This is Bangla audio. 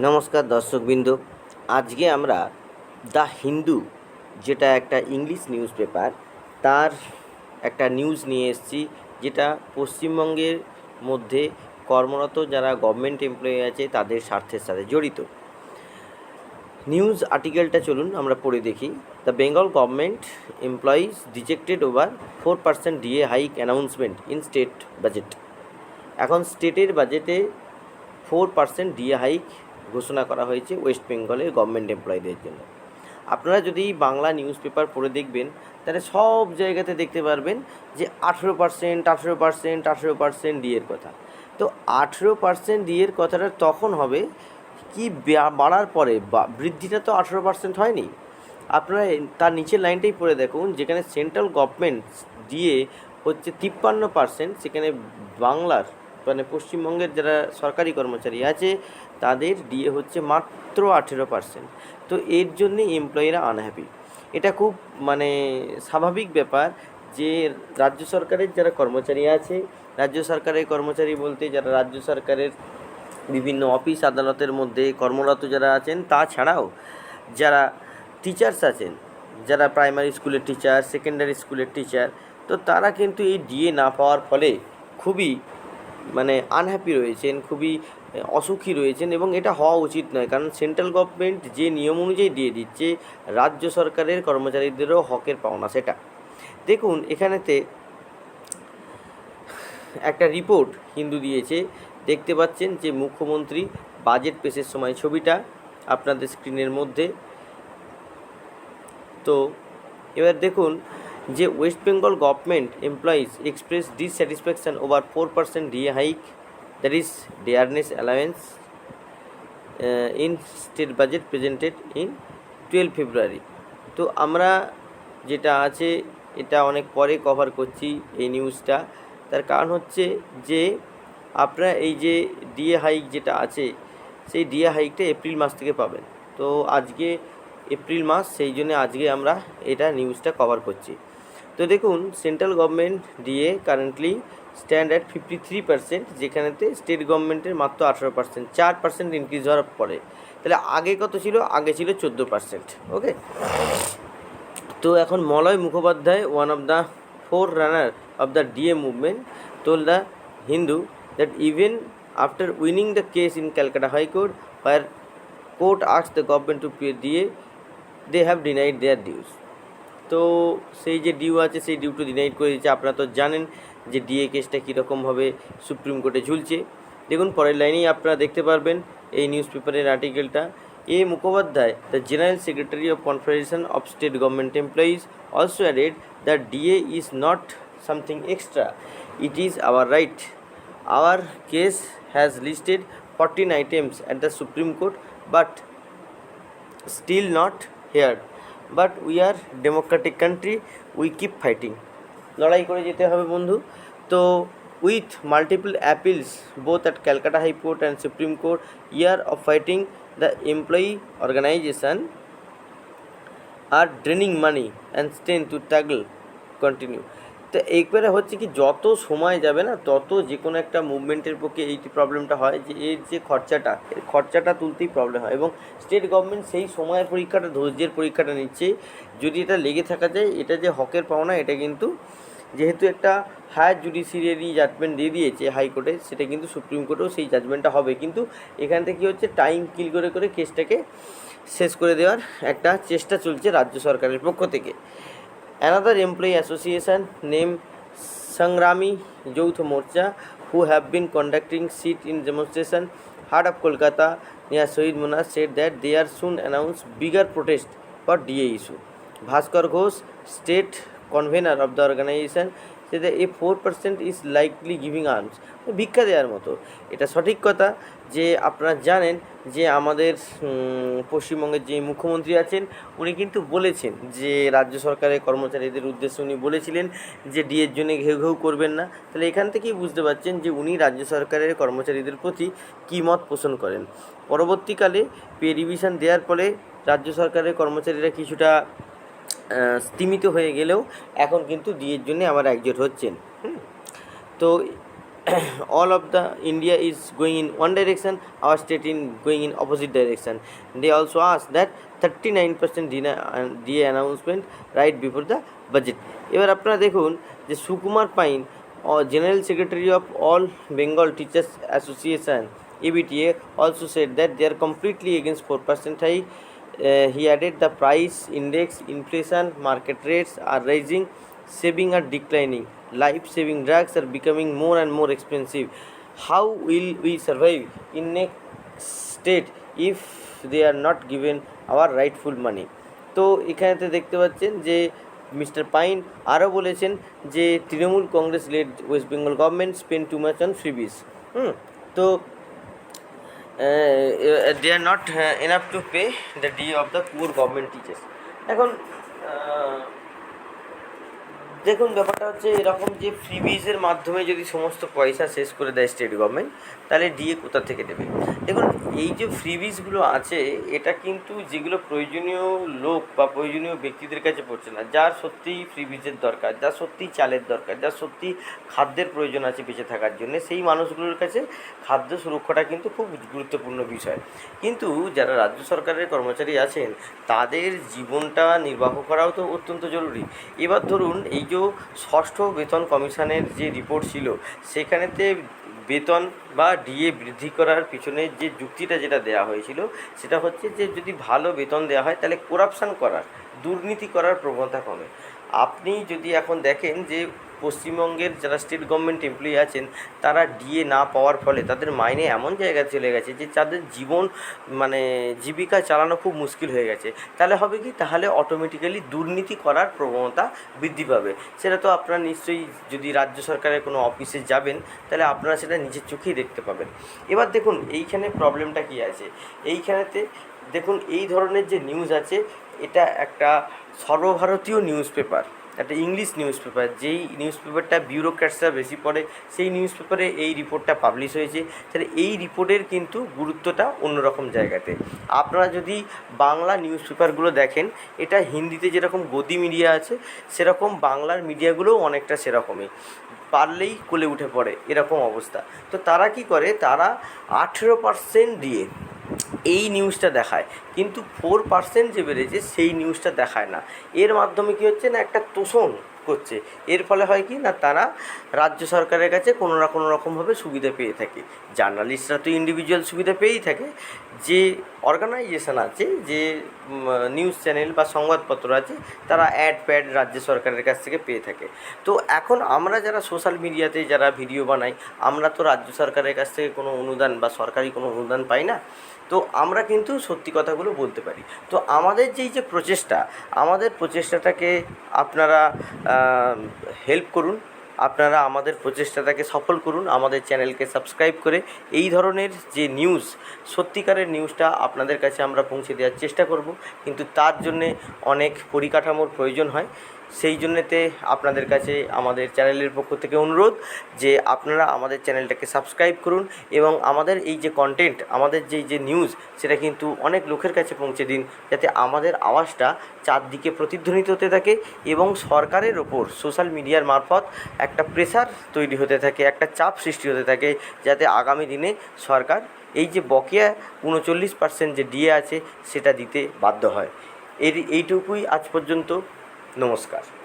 নমস্কার দর্শকবৃন্দ। আজকে আমরা দ্য হিন্দু যেটা একটা ইংলিশ নিউজ পেপার তার একটা নিউজ নিয়ে এসেছি যেটা পশ্চিমবঙ্গের মধ্যে কর্মরত যারা গভর্নমেন্ট এমপ্লয়ি আছে তাদের স্বার্থের সাথে জড়িত। নিউজ আর্টিকেলটা চলুন আমরা পড়ে দেখি। The Bengal government employees rejected over four percent DA hike announcement in state budget এখন স্টেটের বাজেটে ফোর পার্সেন্ট ডিএ হাইক ঘোষণা করা হয়েছে ওয়েস্ট বেঙ্গলের গভর্নমেন্ট এমপ্লয়ীদের জন্য। আপনারা যদি বাংলা নিউজ পেপার পড়ে দেখবেন, তাহলে সব জায়গাতে দেখতে পারবেন যে আঠেরো পার্সেন্ট আঠেরো পার্সেন্ট আঠেরো পার্সেন্ট ডিএর কথা। তো আঠেরো পার্সেন্ট ডিএর কথাটা তখন হবে কি বাড়ার পরে বৃদ্ধিটা তো আঠেরো পার্সেন্ট হয়নি। আপনারা তার নিচের লাইনটাই পড়ে দেখুন, যেখানে সেন্ট্রাল গভর্নমেন্ট দিয়ে হচ্ছে তিপ্পান্ন পার্সেন্ট সেখানে বাংলার মানে পশ্চিমবঙ্গের যারা সরকারি কর্মচারী আছে তাদের ডিএ হচ্ছে মাত্র আঠেরো পার্সেন্ট। তো এর জন্যে এমপ্লয়িরা আনহ্যাপি এটা খুব মানে স্বাভাবিক ব্যাপার যে রাজ্য সরকারের যারা কর্মচারী আছে, রাজ্য সরকারের কর্মচারী বলতে যারা রাজ্য সরকারের বিভিন্ন অফিস আদালতের মধ্যে কর্মরত যারা আছেন তাছাড়াও যারা টিচার্স আছেন, যারা প্রাইমারি স্কুলের টিচার সেকেন্ডারি স্কুলের টিচার তো তারা কিন্তু এই ডিএ না পাওয়ার ফলে খুবই মানে আনহ্যাপি রয়েছেন, খুবই অসুখী রয়েছেন এবং এটা হওয়া উচিত নয়। কারণ সেন্ট্রাল গভর্নমেন্ট যে নিয়ম অনুযায়ী দিয়ে দিচ্ছে, রাজ্য সরকারের কর্মচারীদেরও হকের পাওনা সেটা। দেখুন, এখানেতে একটা রিপোর্ট হিন্দু দিয়েছে। দেখতে পাচ্ছেন যে মুখ্যমন্ত্রী বাজেট পেশের সময় ছবিটা আপনাদের স্ক্রিনের মধ্যে। তো, এবার দেখুন যে West Bengal government employees express dissatisfaction over four percent DA hike that is dearness allowance in state budget presented in twelve February তো আমরা যেটা আছে, এটা অনেক পরে কভার করছি এই নিউজটা তার কারণ হচ্ছে যে, আপনারা এই যে ডিএ হাইক যেটা আছে, সেই ডিএ হাইকটা এপ্রিল মাস থেকে পাবেন। তো আজকে এপ্রিল মাস, সেই জন্য আজকে আমরা এটা নিউজটা কভার করছি। তো দেখুন central government DA currently stand at fifty three percent যেখানেতে স্টেট গভর্নমেন্টের মাত্র আঠারো পার্সেন্ট চার পার্সেন্ট ইনক্রিজ হওয়ার পরে। তাহলে আগে কত ছিল? আগে ছিল চোদ্দ পার্সেন্ট ওকে তো এখন Malay Mukhopadhyay one of the four runner of the DA movement told the Hindu that even after winning the case in Calcutta high court where court asks the government to pay দিয়ে they have denied their dues তো সেই যে ডিউ আছে, সেই ডিউটো ডিনাইড করে দিয়েছে। আপনারা তো জানেন যে ডিএ কেসটা কীরকমভাবে সুপ্রিম কোর্টে ঝুলছে। দেখুন, পরের লাইনেই আপনারা দেখতে পারবেন এই নিউজ পেপারের আর্টিকেলটা A Mukhopadhyay the general secretary of confederation of state government employees also added the DA is not something extra it is our right our case has listed fourteen items at the supreme court but still not here. But we are democratic country, we keep fighting. লড়াই করে যেতে হবে বন্ধু। তো with multiple appeals both at Calcutta high court and supreme court year of fighting the employee organization are draining money and stand to tackle continue তো এইবারে হচ্ছে কি যত সময় যাবে না, তত যে কোনো একটা মুভমেন্টের পক্ষে এই প্রবলেমটা হয় যে এর যে খরচাটা, এর খরচাটা তুলতেই প্রবলেম হয় এবং স্টেট গভর্নমেন্ট সেই সময়ের পরীক্ষাটা, ধৈর্যের পরীক্ষাটা নিচ্ছে। যদি এটা লেগে থাকা যায়, এটা যে হকের পাওনা, এটা কিন্তু যেহেতু একটা হায়ার জুডিশিয়ারি জাজমেন্ট দিয়ে দিয়েছে হাইকোর্টে সেটা কিন্তু সুপ্রিম কোর্টেও সেই জাজমেন্টটা হবে। কিন্তু এখান থেকে কী হচ্ছে টাইম কিল করে করে কেসটাকে শেষ করে দেওয়ার একটা চেষ্টা চলছে রাজ্য সরকারের পক্ষ থেকে। Another employee association name Sangrami Joutha Morcha who have been conducting sit in demonstration heart of Kolkata near Shahid Minar said that they are soon announce bigger protest for DA issue Bhaskar Ghosh state convener of the say a four percent is likely giving alms ভিক্ষা দেওয়ার মতো। এটা সঠিক কথা যে আপনারা জানেন যে আমাদের পশ্চিমবঙ্গের যে মুখ্যমন্ত্রী আছেন, উনি কিন্তু বলেছেন যে রাজ্য সরকারের কর্মচারীদের উদ্দেশ্যে উনি বলেছিলেন যে ডিএর জন্য ঘেউ ঘেউ করবেন না। তাহলে এখান থেকেই বুঝতে পারছেন যে উনি রাজ্য সরকারের কর্মচারীদের প্রতি কী মত পোষণ করেন। পরবর্তীকালে পে রিভিশন দেওয়ার ফলে রাজ্য সরকারের কর্মচারীরা কিছুটা স্তিমিত হয়ে গেলেও এখন কিন্তু বিয়ের জন্যে আমার একজোট হচ্ছেন। তো all of the India is going in one direction our state in going in opposite direction they also as that thirty nine percent dinner DA announcement right before the budget এবার আপনারা দেখুন যে Sukumar Pain general secretary of all Bengal teachers association ABTA also said that they are completely against four percent hike he added the price index, inflation, market rates are rising, saving are declining, life saving drugs are becoming more and more expensive. How will we survive in next state if they are not given our rightful money? তো এখানেতে দেখতে পাচ্ছেন যে মিস্টার পাইন আরও বলেছেন যে Trinamool Congress led West Bengal government spend too much on freebies hmm তো they are not enough to pay the DA of the poor government teachers এখন দেখুন, ব্যাপারটা হচ্ছে এরকম যে ফ্রিবিজের মাধ্যমে যদি সমস্ত পয়সা শেষ করে দেয় স্টেট গভর্নমেন্ট তাহলে ডিএ কোথা থেকে দেবে দেখুন, এই যে ফ্রিবিজগুলো আছে, এটা কিন্তু যেগুলো প্রয়োজনীয় লোক বা প্রয়োজনীয় ব্যক্তিদের কাছে পড়ছে না যার সত্যিই ফ্রিবিজের দরকার যার সত্যিই চালের দরকার যার সত্যি খাদ্যের প্রয়োজন আছে বেঁচে থাকার জন্য, সেই মানুষগুলোর কাছে খাদ্য সুরক্ষাটা কিন্তু খুব গুরুত্বপূর্ণ বিষয়। কিন্তু যারা রাজ্য সরকারের কর্মচারী আছেন, তাদের জীবনটা নির্বাহ করাও তো অত্যন্ত জরুরি। এবার ধরুন, এই যে ষষ্ঠ বেতন কমিশনের যে রিপোর্ট ছিল, সেখানেতে বেতন বা ডিএ বৃদ্ধি করার পিছনে যে যুক্তিটা যেটা দেওয়া হয়েছিল, সেটা হচ্ছে যে যদি ভালো বেতন দেওয়া হয়, তাহলে করাপশান করার, দুর্নীতি করার প্রবণতা কমে। আপনি যদি এখন দেখেন যে পশ্চিমবঙ্গের যারা স্টেট গভর্নমেন্ট এমপ্লয়ি আছেন, তারা ডিএ না পাওয়ার ফলে তাদের মাইনে এমন জায়গায় চলে গেছে যে তাদের জীবন মানে জীবিকা চালানো খুব মুশকিল হয়ে গেছে। তাহলে হবে কি? তাহলে অটোমেটিক্যালি দুর্নীতি করার প্রবণতা বৃদ্ধি পাবে। সেটা তো আপনারা নিশ্চয়ই যদি রাজ্য সরকারের কোনো অফিসে যাবেন, তাহলে আপনারা সেটা নিজের চোখেই দেখতে পাবেন। এবার দেখুন, এইখানে প্রবলেমটা কী আছে? এইখানেতে দেখুন, এই ধরনের যে নিউজ আছে, এটা একটা সর্বভারতীয় নিউজ পেপার একটা ইংলিশ নিউজ পেপার যেই নিউজ পেপারটা বিউরোক্র্যাটসরা বেশি পড়ে, সেই নিউজ পেপারে এই রিপোর্টটা পাবলিশ হয়েছে। তাহলে এই রিপোর্টের কিন্তু গুরুত্বটা অন্যরকম জায়গাতে। আপনারা যদি বাংলা নিউজ পেপারগুলো দেখেন, এটা হিন্দিতে যেরকম গদি মিডিয়া আছে, সেরকম বাংলার মিডিয়াগুলোও অনেকটা সেরকমই। পারলেই কোলে উঠে পড়ে, এরকম অবস্থা। তো তারা কি করে? তারা আঠেরো পার্সেন্ট দিয়ে এই নিউজটা দেখায়। কিন্তু ফোর পার্সেন্ট যে বেড়েছে, সেই নিউজটা দেখায় না। এর মাধ্যমে কী হচ্ছে না, একটা তোষণ করছে। এর ফলে হয় কি না, তারা রাজ্য সরকারের কাছে কোনো না কোনো রকমভাবে সুবিধা পেয়ে থাকে। জার্নালিস্টরা তো ইন্ডিভিজুয়াল সুবিধা পেয়েই থাকে। যে অর্গানাইজেশন আছে, যে নিউজ চ্যানেল বা সংবাদপত্র আছে, তারা অ্যাড প্যাড রাজ্য সরকারের কাছ থেকে পেয়ে থাকে। তো এখন আমরা যারা সোশ্যাল মিডিয়াতে যারা ভিডিও বানাই, আমরা তো রাজ্য সরকারের কাছ থেকে কোনো অনুদান বা সরকারি কোনো অনুদান পাই না। তো আমরা কিন্তু সত্যি কথাগুলো বলতে পারি। তো আমাদের যেই যে প্রচেষ্টা, আমাদের প্রচেষ্টাটাকে আপনারা হেল্প করুন, আপনারা আমাদের প্রচেষ্টাটাকে সফল করুন, আমাদের চ্যানেলকে সাবস্ক্রাইব করে এই ধরনের যে নিউজ সত্যিকারের নিউজটা আপনাদের কাছে আমরা পৌঁছে দেওয়ার চেষ্টা করব। কিন্তু তার জন্যে অনেক পরিকাঠামোর প্রয়োজন হয়। সেই জন্যেতে আপনাদের কাছে আমাদের চ্যানেলের পক্ষ থেকে অনুরোধ যে আপনারা আমাদের চ্যানেলটাকে সাবস্ক্রাইব করুন এবং আমাদের এই যে কন্টেন্ট আমাদের যেই যে নিউজ সেটা কিন্তু অনেক লোকের কাছে পৌঁছে দিন যাতে আমাদের আওয়াজটা চারদিকে প্রতিধ্বনিত হতে থাকে এবং সরকারের ওপর সোশ্যাল মিডিয়ার মারফত একটা প্রেসার তৈরি হতে থাকে, একটা চাপ সৃষ্টি হতে থাকে যাতে আগামী দিনে সরকার এই যে বকেয়া উনচল্লিশ পার্সেন্ট যে ডিএ আছে সেটা দিতে বাধ্য হয়। এর, এইটুকুই আজ পর্যন্ত। নমস্কার